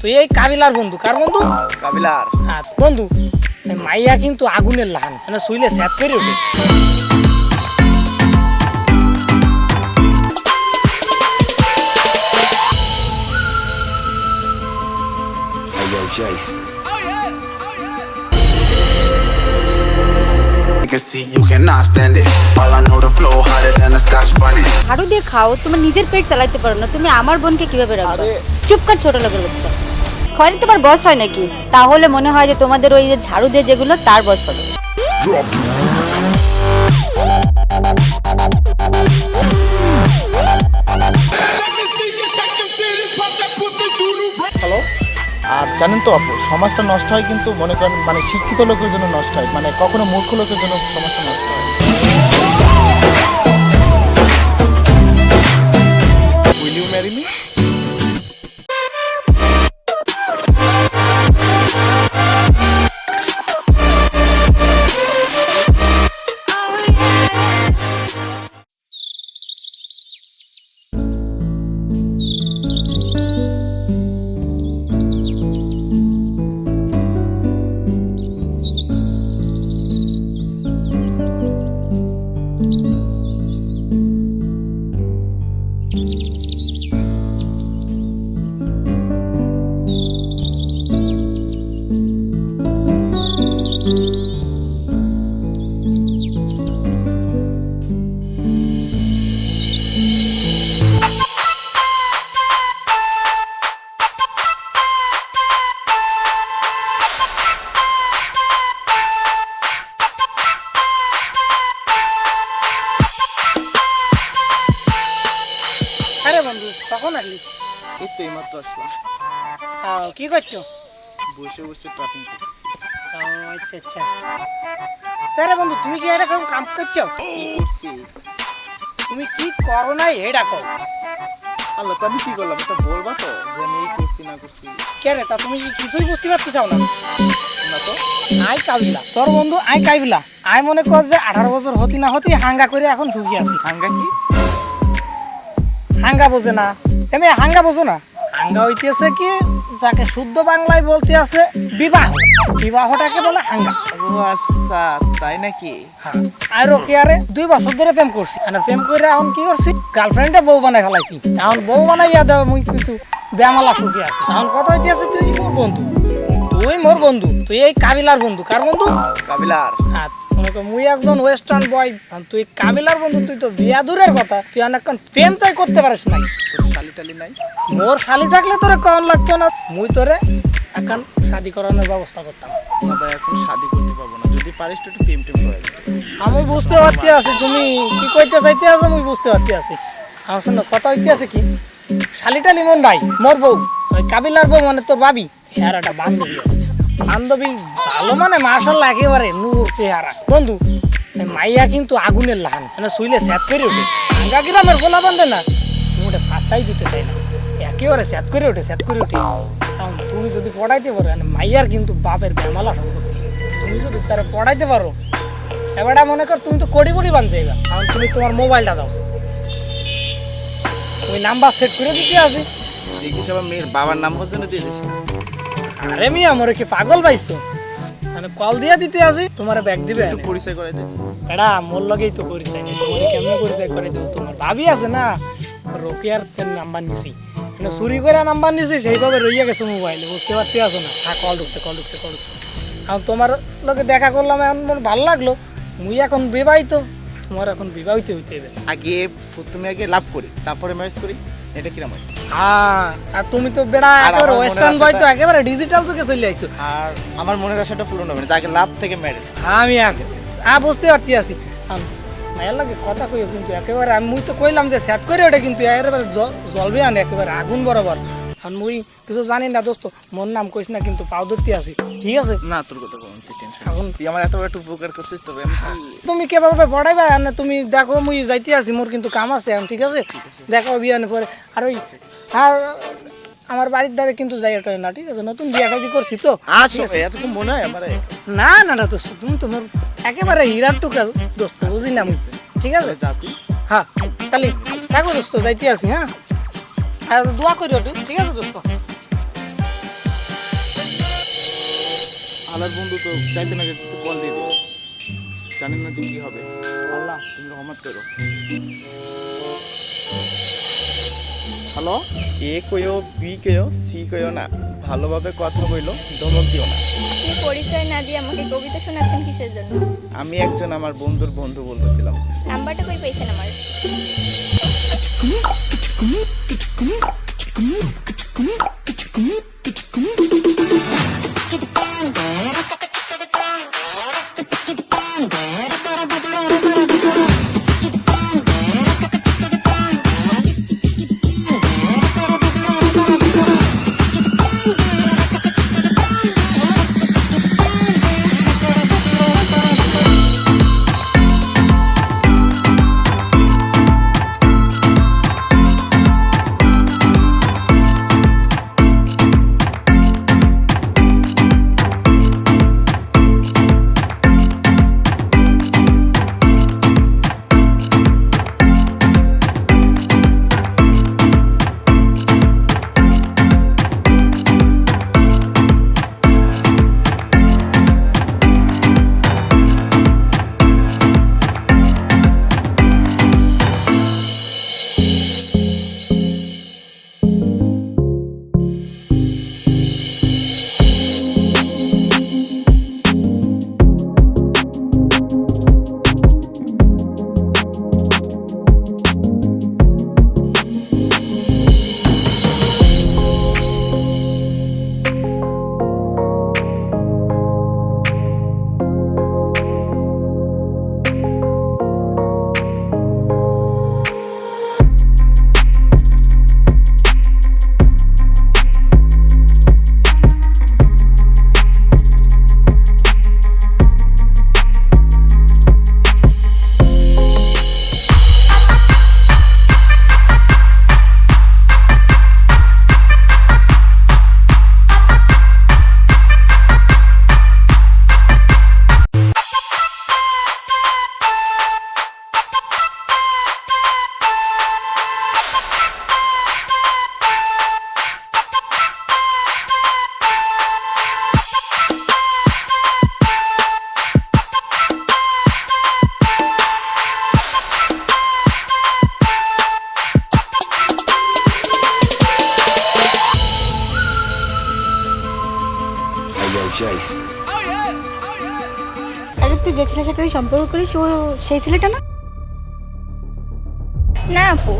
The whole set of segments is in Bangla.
তুই এই কাবিলার বন্ধু কার বন্ধু কাবিলার হ্যাঁ বন্ধু এই মাইয়া কিন্তু আগুনের লাহান মানে শুইলে স্যাপ করে ওঠে Hey yo, Jace. You can see you cannot stand it. All I know the flow hotter than a scotch bunny. ঝাড়ু দিয়ে খাও তোমার নিজের পেট চালাতে পারো না তুমি আমার বোনকে কীভাবে রাখবে চুপ কর ছোট লোকের বাচ্চা খয়নি তোমার বস হয় নাকি? তাহলে মনে হয় যে তোমাদের ওই যে ঝাড়ু দিয়ে যেগুলো, তার বস হবে। আর জানেন তো আপু, সমাজটা নষ্ট হয় কিন্তু মনে করেন মানে শিক্ষিত লোকের জন্য নষ্ট হয়। মানে কখনো মূর্খ লোকের জন্য সমাজটা নষ্ট এরকম কাম করছ? কি তুমি কি করো নাই এটা কর আল্লাহ তো আমি কি করলাম? এটা বলবা তো যে আমি এই করছি না করছি। কে রে তা তুমি কি কিছুই বুঝতে পারতে চাও না? না তো। আই কাবিলা তোর বন্ধু আই কাবিলা। আই মনে কর যে আঠারো বছর হতি না হতি হাঙ্গা করে এখন ঢুকি আছি। হাঙ্গা কি? হাঙ্গা বোঝে না। তুমি হাঙ্গা বোঝো না। হাঙ্গা হইতেছে কি? যাকে শুদ্ধ বাংলায় বলতে আছে বিবাহ। বিবাহটাকে বলে হাঙ্গা। ও আচ্ছা তাই নাকি? হ্যাঁ। আর ওকে আরে? দুই বছর ধরে প্রেম করছি। আর প্রেম করে এখন কি করছি? গার্লফ্রেন্ডে বউ বানাই ফেলাইছি। এখন বউ বানাইয়া দেওয়া মুই কিন্তু বেমালা সুখী আছে। এখন কথা হইতে আছে তুই মোর বন্ধু। তুই মোর বন্ধু। তুই এই কাবিলার বন্ধু। কার বন্ধু? কাবিলার। হ্যাঁ মনে কর মুই একজন ওয়েস্টার্ন বয় তুই কাবিলার বন্ধু তুই তো বিয়া দূরের কথা। তুই অনেকক্ষণ প্রেম তাই করতে পারিস নাই। টালি নাই। মোর শালি থাকলে তোরে কন লাগতো না মুই তোরে এখন শাদি করানোর ব্যবস্থা করতাম। ভাই এখন শাদি করতে পারব না। যদি পারিস একটু প্রেম টেম করে আমি বুঝতে পারতে আছি তুমি কি কইতে চাইতে আছো আমি বুঝতে পারতে আছি। আমার শোনো কথা হইতে আছে কি? শালিটা লিমন নাই মোর বউ। ওই কাবিলার বউ মানে তোর ভাবি। হ্যাঁ একটা বান্ধবী আছে। বান্ধবী ভালো মানে মার্শাল্লাহ একেবারে নূর চেহারা। বন্ধু মাইয়া কিন্তু আগুনের লাহান। মানে শুইলে স্যাত করে ওঠে। আঙ্গা গ্রামের গোলা বান্ধে না। পাত্তাই দিতে চাই না। একেবারে স্যাত করে ওঠে স্যাত করে ওঠে এখন তুমি যদি পড়াইতে পারো মানে মাইয়ার কিন্তু বাপের বেমালা সম্পত্তি। তুমি যদি তারা পড়াইতে পারো এবারটা মনে কর তুমি তো কোটি কোটি বানতে এখন তুমি তোমার মোবাইলটা দাও। ওই নাম্বার সেট করে দিতে দেখিস আবার মেয়ের বাবার নাম পর্যন্ত দিয়ে আরে মিয়া মোরে কি পাগল পাইছো? মানে কল দিয়া দিতে আছে তোমার ব্যাগ দিবে একটু পরিচয় করে দে। এডা মোর লগেই তো পরিচয় নেই। তোমার কেমনে পরিচয় করে দেবো? তোমার ভাবি আছে না? রোকিয়ার নাম্বার নিছি। মানে চুরি করে নাম্বার নিছি সেইভাবে রইয়া গেছে মোবাইলে বুঝতে পারতে আছো না? হ্যাঁ কল ঢুকছে কল ঢুকছে কল ঢুকছে। এখন তোমার লগে দেখা করলাম এখন মোর ভালো লাগল। মুই এখন বিবাহিত তোমার এখন বিবাহিত হইতে হবে। আগে তুমি আগে লাভ করি তারপরে ম্যারেজ করি এটা কিরম হয়? হ্যাঁ আর তুমি তো বেড়া একেবারে ওয়েস্টার্ন বয় তো একেবারে ডিজিটাল যুগে চলে আইছো। আর আমার মনের আশাটা পূরণ হবে না যে আগে লাভ থেকে ম্যারেজ আমি আগে হ্যাঁ বুঝতে পারতে আছি। মায়ের লাগে কথা কইও কিন্তু একেবারে আমি মুই তো কইলাম যে সেট করে ওটা কিন্তু একেবারে জ- জ্বলবে আনে একেবারে আগুন বরাবর। আর মুই কিছু জানি না দোস্ত মোর নাম কইস না কিন্তু পাও ধরতে আছি ঠিক আছে? না তোর কথা তুই টেনশন এখন তুই আমার এত বড় একটা উপকার করছিস তবে আমি কি- তুমি কেভাবে পড়াইবা? আর না তুমি দেখো মুই যাইতে আছি মোর কিন্তু কাম আছে এখন ঠিক আছে? দেখো বিয়ানে পরে। আর ওই আর আমার বাড়ির দ্বারে কিন্তু যাই ওটা না ঠিক আছে? নতুন বিয়া শাদি করছি তো। মনে হয় আমার? না না না দোস্ত তুমি তোমার একেবারে হীরার টুকা দোস্ত বুঝি না মুই ঠিক আছে? জাতি হ্যাঁ তাহলে থাকো দোস্ত যাইতে আছি হ্যাঁ? আর দোয়া করি ঠিক আছে দোস্ত? খালার বন্ধু তো চাইতে না যেতে কল দিয়ে দিল জানেন না যে কি হবে। আল্লাহ। তুমি রহমত করো। হ্যালো? এ কইও বি কইও সি কইও না। ভালোভাবে কথা বইলো ধমক দিও না। আপনি পরিচয় না দিয়ে আমাকে কবিতা শোনাচ্ছেন কিসের জন্য আমি একজন আমার বন্ধুর বন্ধু বলতেছিলাম নাম্বারটা কই পেয়েছেন আমার সেই ছেলেটা না? না আপু।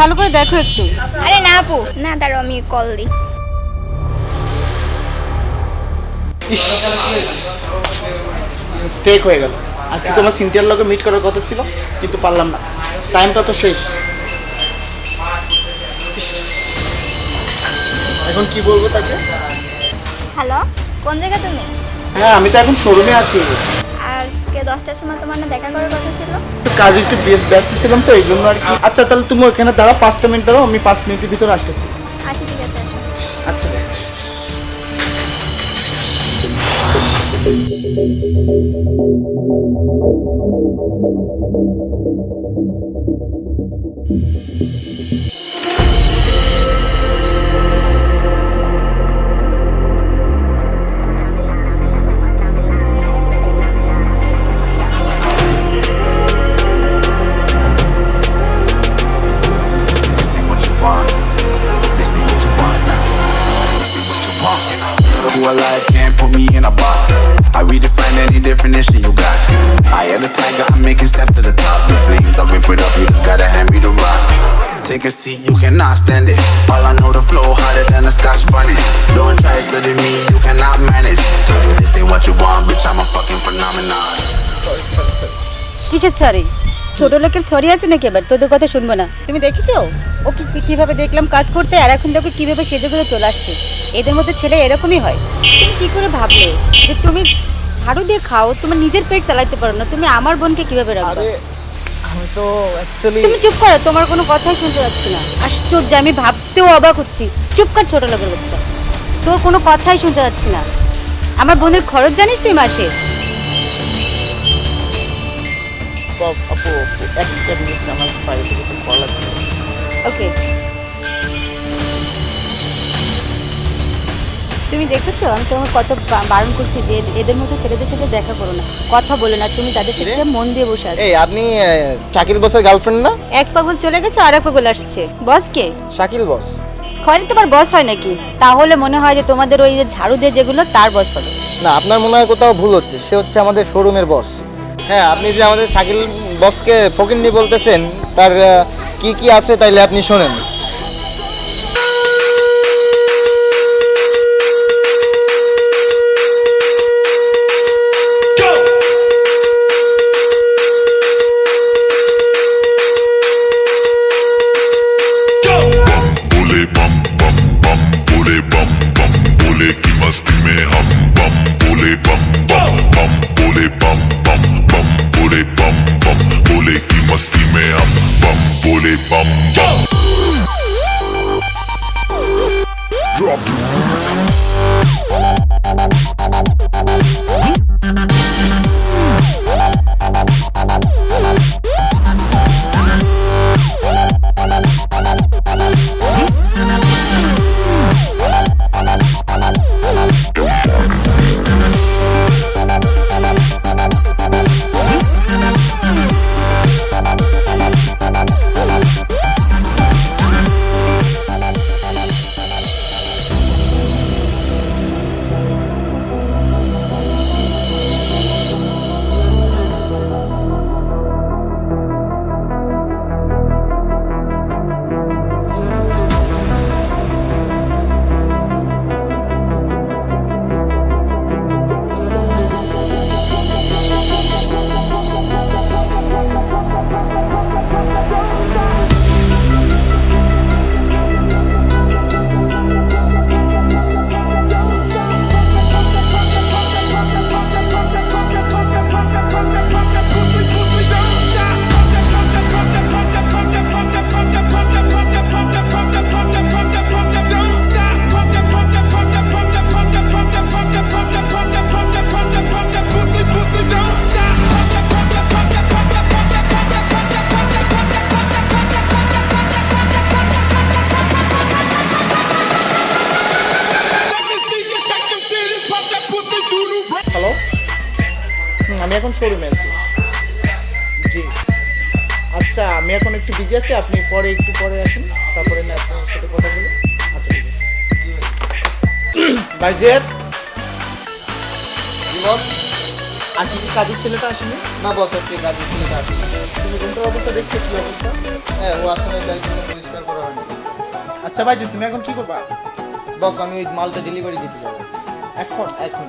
ভালো করে দেখো একটু। আরে না আপু। না দাঁড়াও আমি কল দিই। স্টেক হয়ে গেল। আজকে তোমার সিনথিয়ার লগে মিট করার কথা ছিল কিন্তু পারলাম না। টাইমটা তো শেষ। ইস, এখন কি বলব তাকে? হ্যালো কোন জায়গা তুমি? হ্যাঁ আমি তো এখন শোরুমে আছি। দশটার সময় তোমার না দেখা করার কথা ছিল? কাজে একটু বেশ ব্যস্ত ছিলাম তো এই জন্য আর কি। আচ্ছা তাহলে তুমি ওখানে দাঁড়াও পাঁচটা মিনিট দাঁড়াও আমি পাঁচ মিনিটের ভিতরে আসতেছি। আচ্ছা ঠিক আছে আসো। আচ্ছা। This definition you got. I am the tiger, I'm making steps to the top. The flames, I whip it up, you just gotta hand me the rock. Take a seat, you cannot stand it. All I know, the flow harder than a scotch bunny. Don't try study me, you cannot manage. This ain't what you want, bitch, I'm a fucking phenomenon. Sorry, sorry, sorry. কিসের ছড়ি ছোট লোকের ছড়ি আছে নাকি এবার তোদের কথা শুনব না তুমি দেখেছ ও কি কীভাবে দেখলাম কাজ করতে আর এখন দেখো কীভাবে সেজে গুলো চলে আসছে এদের মধ্যে ছেলে এরকমই হয় তুমি কি করে ভাবলে যে তুমি ঝাড়ু দিয়ে খাও তুমি নিজের পেট চালাতে পারো না তুমি আমার বোনকে কীভাবে রাখবে? আমি তো অ্যাকচুয়ালি তুমি চুপ করো তোমার কোনো কথাই শুনতে পাচ্ছি না। আশ্চর্য আমি ভাবতেও অবাক হচ্ছি। চুপ কর ছোট লোকের বাচ্চা। তোর কোনো কথাই শুনতে পাচ্ছি না। আমার বোনের খরচ জানিস তুই মাসে? আপু মিনিট আমার থেকে কল আছে। ওকে তুমি দেখেছ? আমি তোমাকে কত বারণ করছি যে এদের মতো ছেলেদের সাথে দেখা করো না। কথা বলো না তুমি তাদের সাথে মন দিয়ে বসে আছো। এই আপনি শাকিল বসের গার্লফ্রেন্ড না? এক পাগল চলে গেছে আর এক পাগল আসছে। বস কে? শাকিল বস। খয়নি তোমার বস হয় নাকি? তাহলে মনে হয় যে তোমাদের ওই যে ঝাড়ু দিয়ে যেগুলো তার বস হবে। না আপনার মনে হয় কোথাও ভুল হচ্ছে। সে হচ্ছে আমাদের শোরুমের বস। হ্যাঁ আপনি যে আমাদের শাকিল বসকে ফকিন্নি বলতেছেন তার কি কি আছে তাইলে আপনি শোনেন। আচ্ছা আমি এখন একটু বিজি আছি আপনি পরে একটু পরে আসুন তারপরে না আপনার সাথে কথা বলি আচ্ছা ঠিক আছে। বাইজিয়াত আজকে কি কাজের ছেলেটা আসেনি? না বস আজকে কাজে ছেলেটা আছে তুমি রুমটার অবস্থা দেখছ কি অবস্থা? হ্যাঁ ও আসলে পরিষ্কার করা হয়নি। আচ্ছা ভাইজি তুমি এখন কি করবা? বস আমি ওই মালটা ডেলিভারি দিতে যাব। এখন? এখন।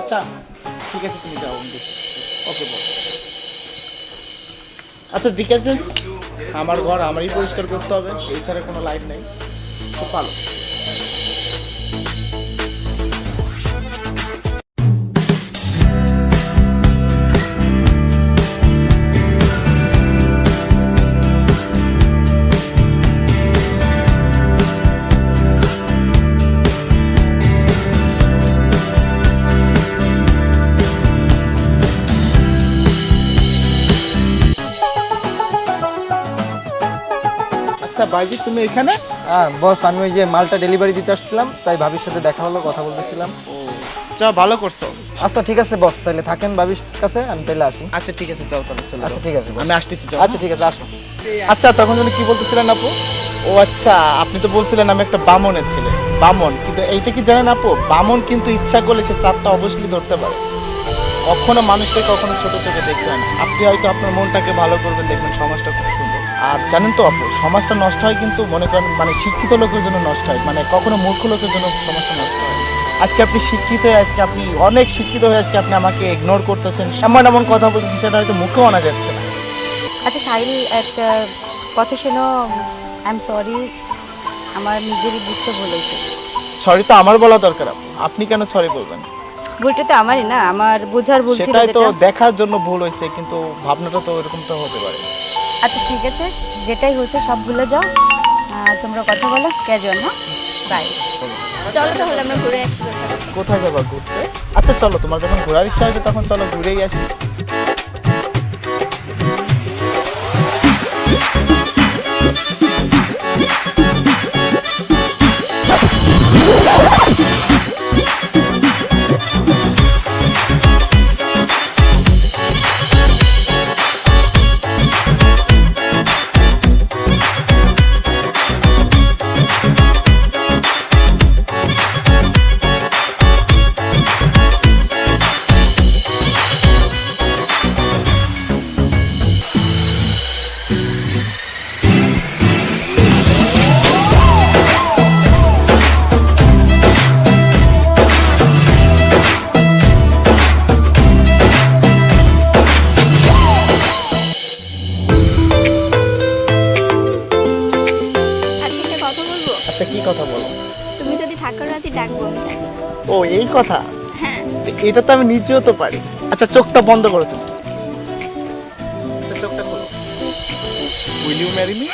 আচ্ছা ঠিক আছে তুমি যাও ওকে বস। আচ্ছা ঠিক আছে। আমার ঘর আমারই পরিষ্কার করতে হবে, এছাড়া কোনো লাইট নেই। খুব ভালো। আচ্ছা বাইজি তুমি এখানে? হ্যাঁ বস আমি ওই যে মালটা ডেলিভারি দিতে আসছিলাম তাই ভাবির সাথে দেখা হলো কথা বলতেছিলাম। যা ভালো করছ? আচ্ছা ঠিক আছে বস তাহলে থাকেন ভাবির কাছে আমি তাহলে আসি। আচ্ছা ঠিক আছে যাও তাহলে চলো আচ্ছা ঠিক আছে আমি আসতেছি আচ্ছা ঠিক আছে আসুন আচ্ছা তখন যেন কি বলতেছিলেন আপু? ও আচ্ছা আপনি তো বলছিলেন আমি একটা বামনের ছেলে। বামন কিন্তু এইটা কি জানেন আপু? বামন কিন্তু ইচ্ছা করলে সে চারটা অবশ্যই ধরতে পারে। কখনো মানুষকে কখনো ছোট চোখে দেখবেন আপনি হয়তো আপনার মনটাকে ভালো করবেন দেখবেন সমাজটা খুব সুন্দর। আর জানেন তো আপু সমাজটা নষ্ট হয় কিন্তু মনে করেন মানে শিক্ষিত লোকের জন্য নষ্ট হয় মানে কখনো মূর্খ লোকের জন্য সমাজটা নষ্ট হয়। আজকে আপনি শিক্ষিত হয়ে আজকে আপনি অনেক শিক্ষিত হয়ে আজকে আপনি আমাকে ইগনোর করতেছেন এমন এমন কথা বলতেছেন সেটা হয়তো মুখেও আনা যাচ্ছে না। আচ্ছা সাহিল একটা কথা শোনো আই এম সরি আমার নিজেরই বুঝতে হয়েছে সরি তো আমার বলা দরকার আপনি কেন সরি বলবেন? ভুলটা তো আমারই না আমার বোঝার ভুল ছিল সেটাই তো দেখার জন্য ভুল হয়েছে কিন্তু ভাবনাটা তো এরকমটা হতে পারে। আচ্ছা ঠিক আছে। যেটাই হয়েছে সব ভুলে যাও তোমরা কথা বলো ক্যাজুয়াল হ্যাঁ বাই চলো তাহলে আমরা ঘুরে আসি। কোথায় যাবা ঘুরতে? আচ্ছা চলো তোমার যখন ঘোরার ইচ্ছা হয়েছে তখন চলো ঘুরেই আসি। কথা? হ্যাঁ। এটা তো আমি নিজেও তো পারি। আচ্ছা চোখটা বন্ধ করো তুমি। আচ্ছা, চোখটা খোলো। Will you marry me